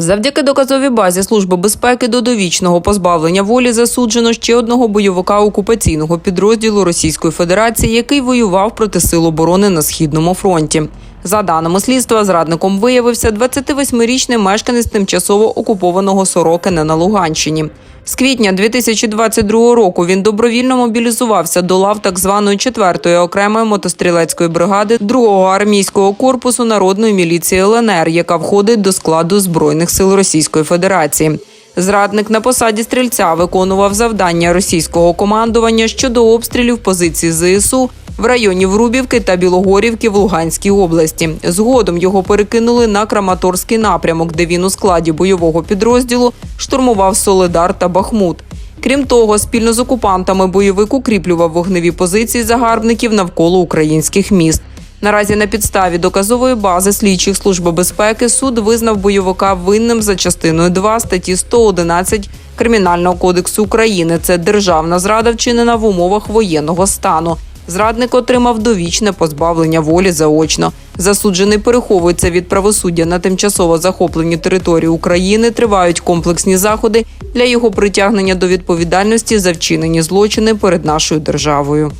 Завдяки доказовій базі Служби безпеки до довічного позбавлення волі засуджено ще одного бойовика окупаційного підрозділу Російської Федерації, який воював проти сил оборони на східному фронті. За даними слідства, зрадником виявився 28-річний мешканець тимчасово окупованого Сорокина на Луганщині. З квітня 2022 року він добровільно мобілізувався до лав так званої 4-ї окремої мотострілецької бригади 2-го армійського корпусу народної міліції ЛНР, яка входить до складу збройних сил Російської Федерації. Зрадник на посаді стрільця виконував завдання російського командування щодо обстрілів позицій ЗСУ в районі Врубівки та Білогорівки в Луганській області. Згодом його перекинули на Краматорський напрямок, де він у складі бойового підрозділу штурмував Соледар та Бахмут. Крім того, спільно з окупантами бойовик укріплював вогневі позиції загарбників навколо українських міст. Наразі на підставі доказової бази слідчих служби безпеки суд визнав бойовика винним за частиною 2 статті 111 Кримінального кодексу України. Це державна зрада вчинена в умовах воєнного стану. Зрадник отримав довічне позбавлення волі заочно. Засуджений переховується від правосуддя на тимчасово захопленій території України. Тривають комплексні заходи для його притягнення до відповідальності за вчинені злочини перед нашою державою.